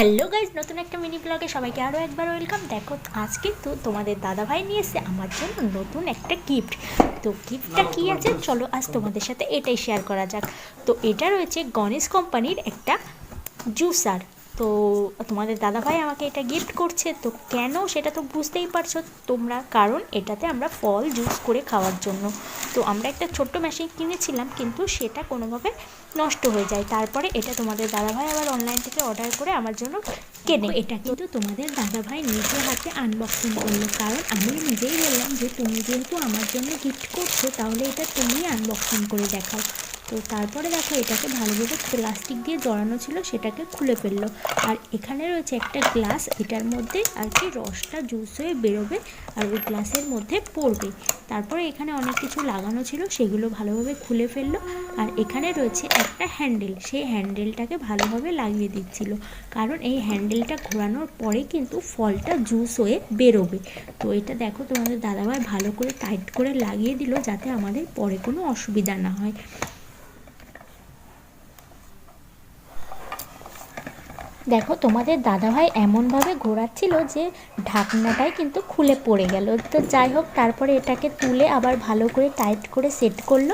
Hello guys নতুন একটা mini ব্লগে সবাইকে আরও একবার ওয়েলকাম দেখো, আজ কিন্তু তোমাদের দাদাভাই নিয়ে এসে আমার জন্য নতুন একটা গিফট তো গিফটটা কী আছে? চলো আজ তোমাদের সাথে এটাই শেয়ার করা যাক। তো এটা রয়েছে গণেশ কোম্পানির একটা জুসার তো তোমাদের দাদাভাই আমাকে এটা গিফট করছে, তো কেন সেটা তো বুঝতেই পারছ। তোমরা, কারণ এটাতে আমরা ফল জুস করে খাওয়ার জন্য। তো আমরা একটা ছোট্ট মেশিন কিনেছিলাম, কিন্তু সেটা কোনোভাবে নষ্ট হয়ে যায়। তারপরে এটা তোমাদের দাদাভাই আবার অনলাইন থেকে অর্ডার করে আমার জন্য কেনে। এটা কিন্তু তোমাদের দাদাভাই নিজের হাতে আনবক্সিং করল। কারণ আমি নিজেই বললাম যে, তুমি যেহেতু আমার জন্য গিফট করছ, তাহলে এটা তুমি আনবক্সিং করে দেখাও। তো তারপরে দেখো এটাকে ভালোভাবে প্লাস্টিক দিয়ে জড়ানো ছিল, সেটাকে খুলে ফেলল। আর এখানে রয়েছে একটা গ্লাস এটার মধ্যে আর কি রসটা জুস হয়ে বেরোবে আর ওই গ্লাসের মধ্যে পড়বে। তারপরে এখানে অনেক কিছু লাগানো ছিল, সেগুলো ভালোভাবে খুলে ফেলল। আর এখানে রয়েছে একটা হ্যান্ডেল সেই হ্যান্ডেলটাকে ভালোভাবে লাগিয়ে দিচ্ছিল। কারণ এই হ্যান্ডেলটা ঘোরানোর পরে কিন্তু ফলটা জুস হয়ে বেরোবে। তো এটা দেখো তোমাদের দাদাভাই ভালো করে টাইট করে লাগিয়ে দিল, যাতে আমাদের পরে কোনো অসুবিধা না হয়। দেখো, তোমাদের দাদাভাই এমনভাবে ঘোরাচ্ছিল যে ঢাকনাটাই কিন্তু খুলে পড়ে গেল। তো যাই হোক, তারপরে এটাকে তুলে আবার ভালো করে টাইট করে সেট করল।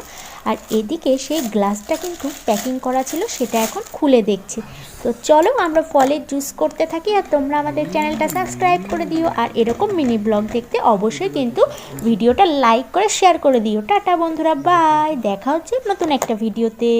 আর এদিকে সেই গ্লাসটা কিন্তু প্যাকিং করা ছিল, সেটা এখন খুলে দেখছি। তো চলো, আমরা ফলের জুস করতে থাকি আর তোমরা আমাদের চ্যানেলটা সাবস্ক্রাইব করে দিও। আর এরকম মিনি ব্লগ দেখতে অবশ্যই কিন্তু ভিডিওটা লাইক করে শেয়ার করে দিও। টাটা বন্ধুরা বাই দেখা হচ্ছে নতুন একটা ভিডিওতে